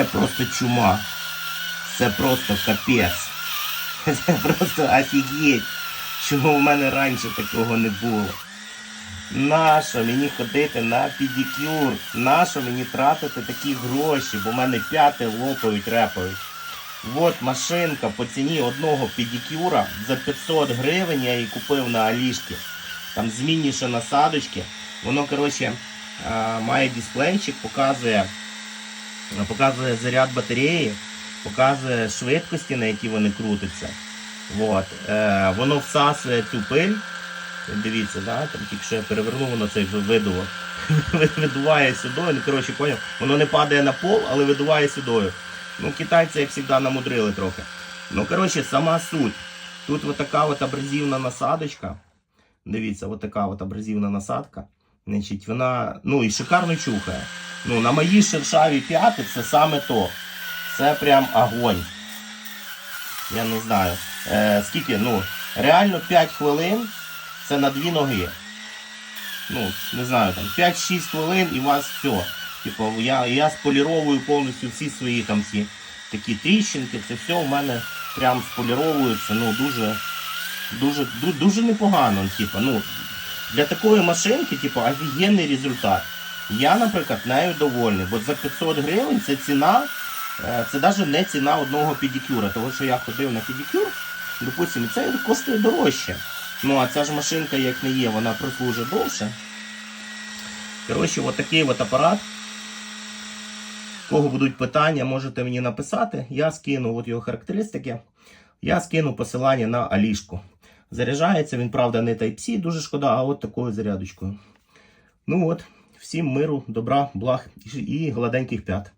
Це просто чума. Це просто капець. Це просто офігеть. Чому в мене раніше такого не було? Нащо мені ходити на педикюр? Нащо мені тратити такі гроші, бо в мене п'яти лопають, репають. От машинка по ціні одного педикюра за 500 гривень я її купив на Алішки. Там змінніше насадочки. Воно, коротше, має дисплейчик, показує, показує заряд батареї, показує швидкості, на які вони крутяться. От. Е, воно всасує цю пиль. Дивіться, да? там тільки що я перевернув, воно це видуло. Видуває сюдою. Ну, коротше, поняв, воно не падає на пол, але видуває сюдою. Ну, китайці, як завжди, намудрили трохи. Ну, коротше, сама суть. Тут от така от абразивна насадочка. Дивіться, от така от абразивна насадка. Значить, вона, ну і шикарно чухає. Ну, на моїй шершаві п'яти це саме то. Це прям огонь. Я не знаю. Е, скільки, ну, реально 5 хвилин це на дві ноги. Ну, не знаю, там 5-6 хвилин і у вас все. Типу, я, я споліровую повністю всі свої там всі такі тріщинки, це все у мене прям споліровується, ну, дуже, дуже, ду- дуже непогано. Типу, ну, для такої машинки, типу, офігенний результат. Я, наприклад, нею довольний, бо за 500 гривень це ціна, е, це навіть не ціна одного педикюра. Тому що я ходив на педикюр, допустимо, це коштує дорожче. Ну, а ця ж машинка, як не є, вона прослужить довше. Коротше, от такий от апарат. Кого будуть питання, можете мені написати. Я скину от його характеристики. Я скину посилання на Алішку. Заряджається він, правда, не Type-C, дуже шкода, а от такою зарядочкою. Ну от, всім миру, добра, благ і гладеньких п'ят.